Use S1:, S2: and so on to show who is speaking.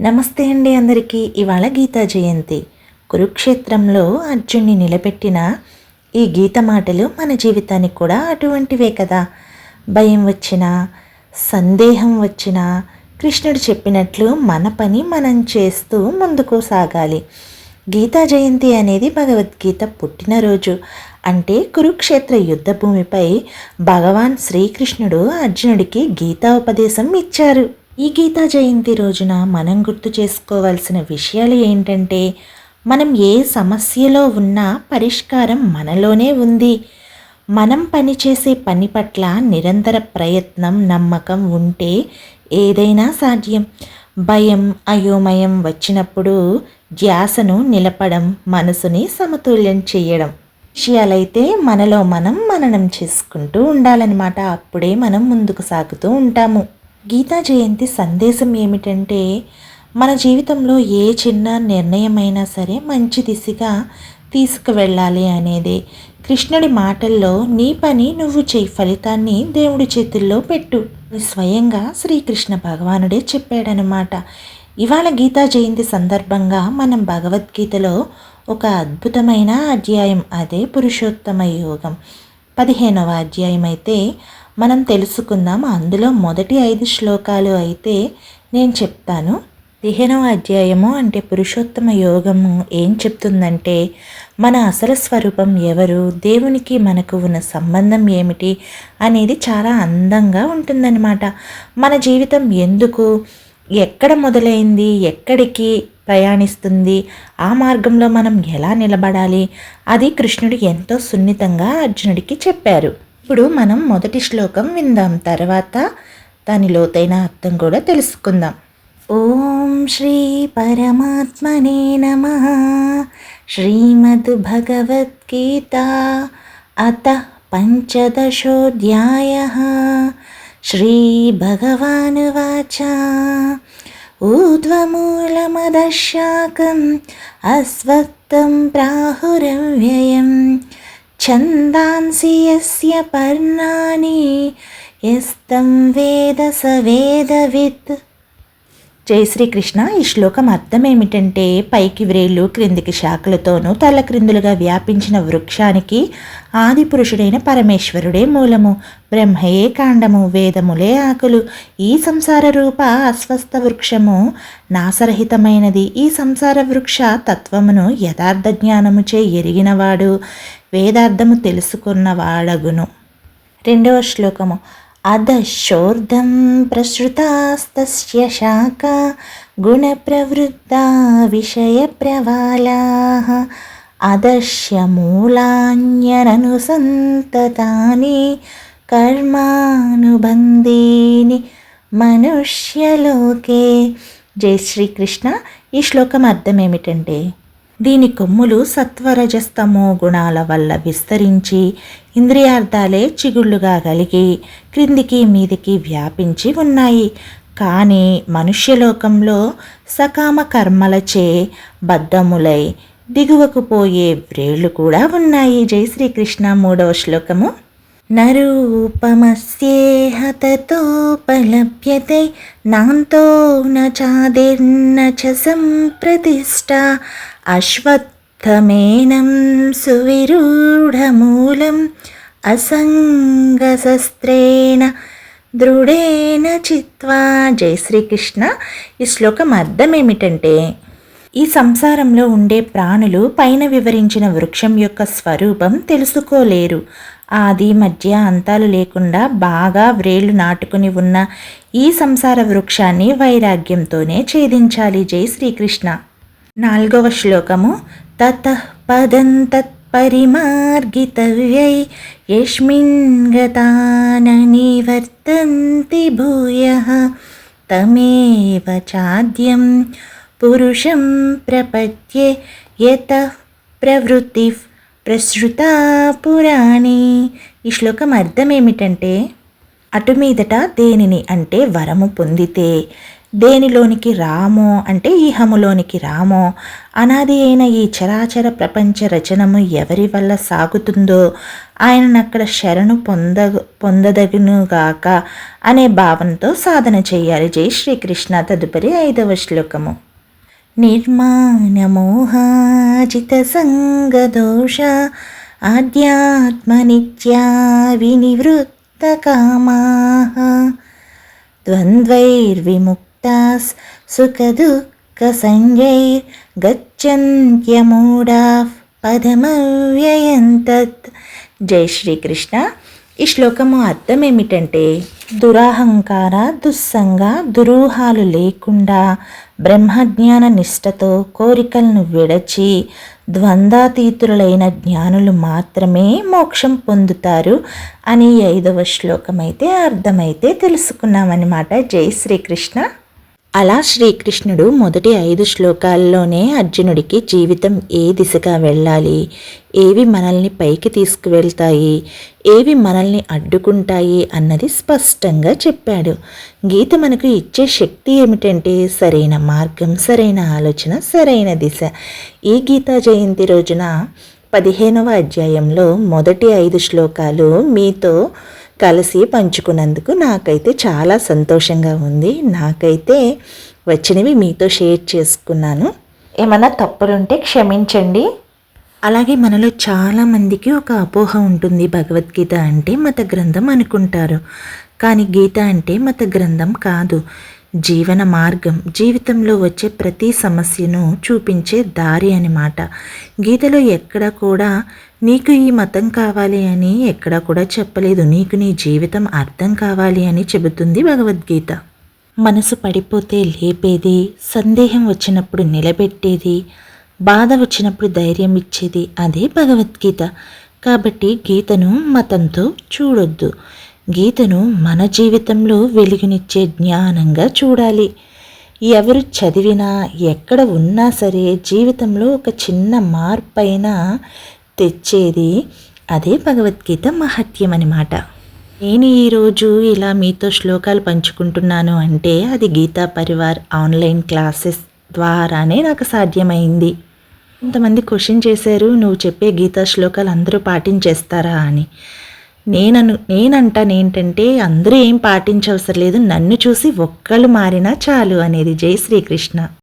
S1: నమస్తే అండి అందరికీ. ఇవాళ గీతా జయంతి. కురుక్షేత్రంలో అర్జున్ని నిలబెట్టిన ఈ గీత మాటలు మన జీవితానికి కూడా అటువంటివే కదా. భయం వచ్చినా సందేహం వచ్చినా కృష్ణుడు చెప్పినట్లు మన పని మనం చేస్తూ ముందుకు సాగాలి. గీతా జయంతి అనేది భగవద్గీత పుట్టినరోజు. అంటే కురుక్షేత్ర యుద్ధభూమిపై భగవాన్ శ్రీకృష్ణుడు అర్జునుడికి గీతా ఉపదేశం ఇచ్చారు. ఈ గీతా జయంతి రోజున మనం గుర్తు చేసుకోవాల్సిన విషయాలు ఏంటంటే మనం ఏ సమస్యలో ఉన్నా పరిష్కారం మనలోనే ఉంది. మనం పనిచేసే పని పట్ల నిరంతర ప్రయత్నం నమ్మకం ఉంటే ఏదైనా సాధ్యం. భయం అయోమయం వచ్చినప్పుడు ధ్యాసను నిలపడం మనసుని సమతుల్యం చేయడం. విషయాలైతే మనలో మనం మననం చేసుకుంటూ ఉండాలన్నమాట. అప్పుడే మనం ముందుకు సాగుతూ ఉంటాము. గీతా జయంతి సందేశం ఏమిటంటే మన జీవితంలో ఏ చిన్న నిర్ణయమైనా సరే మంచి దిశగా తీసుకువెళ్ళాలి అనేది. కృష్ణుడి మాటల్లో నీ పని నువ్వు చేయి ఫలితాన్ని దేవుడి చేతుల్లో పెట్టు స్వయంగా శ్రీకృష్ణ భగవానుడే చెప్పాడనమాట ఇవాళ గీతా జయంతి సందర్భంగా మనం భగవద్గీతలో ఒక అద్భుతమైన అధ్యాయం అదే పురుషోత్తమ యోగం. పదిహేనవ అధ్యాయం అయితే మనం తెలుసుకుందాం. అందులో మొదటి ఐదు శ్లోకాలు అయితే నేను చెప్తాను. పదిహేనవ అధ్యాయము అంటే పురుషోత్తమ యోగము ఏం చెప్తుందంటే మన అసలు స్వరూపం ఎవరు? దేవునికి మనకు ఉన్న సంబంధం ఏమిటి? అనేది చాలా అందంగా ఉంటుందన్నమాట. మన జీవితం ఎందుకు? ఎక్కడ మొదలైంది? ఎక్కడికి? ప్రయాణిస్తుంది. ఆ మార్గంలో మనం ఎలా నిలబడాలి? అది కృష్ణుడు ఎంతో సున్నితంగా అర్జునుడికి చెప్పారు. ఇప్పుడు మనం మొదటి శ్లోకం విందాం. తర్వాత దాని లోతైన అర్థం కూడా తెలుసుకుందాం. ఓం శ్రీ పరమాత్మనే నమ. శ్రీమద్ భగవద్గీత అత పంచదశోధ్యాయ. వాచ. ऊर्ध्वमूलमदशाकम् अस्वत्थं प्राहुरव्ययं छन्दांसि यस्य पर्णानि यस्तं वेद स वेदवित् జై శ్రీకృష్ణ. ఈ శ్లోకం అర్థం ఏమిటంటే పైకి వ్రేళ్ళు క్రిందికి శాఖలతోనూ తల క్రిందులుగా వ్యాపించిన వృక్షానికి ఆది పురుషుడైన పరమేశ్వరుడే మూలము. బ్రహ్మయే కాండము వేదములే ఆకులు. ఈ సంసార రూప అస్వస్థ వృక్షము. నాసరహితమైనది. ఈ సంసార వృక్ష తత్వమును యథార్థ జ్ఞానముచే ఎరిగినవాడు. వేదార్థము తెలుసుకున్నవాడగును రెండవ శ్లోకము. अधशोर्धं प्रसृतास्तस्य शाखा गुणप्रवृत्ता विषयप्रवालाः अदश्य मूलान्यननुसन्ततानि కర్మానుబంధీని మనుష్యలోకే జై శ్రీకృష్ణ ఈ శ్లోకం అర్థం ఏమిటంటే దీని కొమ్ములు సత్వరజస్తమో గుణాల వల్ల విస్తరించి ఇంద్రియార్థాలే చిగుళ్ళుగా కలిగి క్రిందికి మీదికి వ్యాపించి ఉన్నాయి. కానీ మనుష్యలోకంలో సకామ కర్మలచే బద్ధములై దిగువకు పోయే వ్రేళ్ళు కూడా ఉన్నాయి. జై శ్రీకృష్ణ మూడవ శ్లోకము. నరూపమస్యేహతతోపలభ్యతే నాంతో నాదిర్న చ సంప్రతిష్ట. అశ్వత్థమేనం సువిరూఢమూలం అసంగశస్త్రేణ దృఢేన చిత్వా. జై శ్రీకృష్ణ. ఈ శ్లోకం అర్థం ఏమిటంటే ఈ సంసారంలో ఉండే ప్రాణులు పైన వివరించిన వృక్షం యొక్క స్వరూపం తెలుసుకోలేరు. ఆది మధ్య అంతాలు లేకుండా బాగా వ్రేళ్ళు నాటుకుని ఉన్న ఈ సంసార వృక్షాన్ని వైరాగ్యంతోనే ఛేదించాలి. జై శ్రీకృష్ణ. నాలుగవ శ్లోకము. తత పదం తత్పరిమార్గితవ్యై యస్మిన్ గతాన నివర్తంతి భూయ తమేవ చాద్యం పురుషం ప్రపద్యే యత ప్రవృత్తి ప్రసృత పురాణి. ఈ శ్లోకం అర్థం ఏమిటంటే అటు మీదట దేనిని అంటే వరము పొందితే దేనిలోనికి రామో అంటే ఈహములోనికి రామో అనాది అయిన ఈ చరాచర ప్రపంచ రచనము ఎవరి వల్ల సాగుతుందో ఆయనను అక్కడ శరణు పొంద పొందదగునుగాక అనే భావంతో సాధన చేయాలి. జై శ్రీకృష్ణ. తదుపరి ఐదవ శ్లోకము. నిర్మాణమోహాజిత సంగదోష ఆధ్యాత్మనిత్యా వినివృత్తకామా ద్వంద్వైర్విముక్తాస్ సుఖదుఃఖసంజైర్గచ్చంత్యమూఢాః పదమవ్యయం తత్ జై శ్రీకృష్ణ ఈ శ్లోకము అర్థం ఏమిటంటే దురాహంకార దుస్సంగ దురూహాలు లేకుండా బ్రహ్మజ్ఞాన నిష్టతో కోరికలను విడచి ద్వంద్వాతీతులైన జ్ఞానులు మాత్రమే మోక్షం పొందుతారు అని ఐదవ శ్లోకం అయితే అర్థమైతే తెలుసుకున్నామన్నమాట. జై శ్రీకృష్ణ. అలా శ్రీకృష్ణుడు మొదటి ఐదు శ్లోకాల్లోనే అర్జునుడికి జీవితం ఏ దిశగా వెళ్ళాలి? ఏవి మనల్ని పైకి తీసుకువెళ్తాయి? ఏవి మనల్ని అడ్డుకుంటాయి అన్నది స్పష్టంగా చెప్పాడు. గీత మనకు ఇచ్చే శక్తి ఏమిటంటే సరైన మార్గం సరైన ఆలోచన సరైన దిశ. ఈ గీతా జయంతి రోజున పదిహేనవ అధ్యాయంలో మొదటి ఐదు శ్లోకాలు మీతో కలిసి పంచుకున్నందుకు నాకైతే చాలా సంతోషంగా ఉంది. నాకైతే వచ్చినవి మీతో షేర్ చేసుకున్నాను. ఏమైనా తప్పులుంటే క్షమించండి. అలాగే మనలో చాలామందికి ఒక అపోహ ఉంటుంది భగవద్గీత అంటే మత గ్రంథం అనుకుంటారు. కానీ గీత అంటే మత గ్రంథం కాదు. జీవన మార్గం జీవితంలో వచ్చే ప్రతి సమస్యను చూపించే దారి అనమాట గీతలో ఎక్కడ కూడా నీకు ఈ మతం కావాలి అని ఎక్కడ కూడా చెప్పలేదు. నీకు నీ జీవితం అర్థం కావాలి అని చెబుతుంది భగవద్గీత. మనసు పడిపోతే లేపేది సందేహం వచ్చినప్పుడు నిలబెట్టేది బాధ వచ్చినప్పుడు ధైర్యం ఇచ్చేది అదే భగవద్గీత. కాబట్టి గీతను మతంతో చూడొద్దు. గీతను మన జీవితంలో వెలుగునిచ్చే జ్ఞానంగా చూడాలి. ఎవరు చదివినా ఎక్కడ ఉన్నా సరే జీవితంలో ఒక చిన్న మార్పైనా తెచ్చేది అదే భగవద్గీత మహత్యం అనమాట నేను ఈరోజు ఇలా మీతో శ్లోకాలు పంచుకుంటున్నాను అంటే అది గీతా పరివార్ ఆన్లైన్ క్లాసెస్ ద్వారానే నాకు సాధ్యమైంది. కొంతమంది క్వశ్చన్ చేశారు నువ్వు చెప్పే గీతా శ్లోకాలు అందరూ పాటించేస్తారా? అని. నేనను నేనంటాను ఏంటంటే అందరూ ఏం పాటించవసరం లేదు. నన్ను చూసి ఒక్కళ్ళు మారినా చాలు అనేది జై శ్రీకృష్ణ.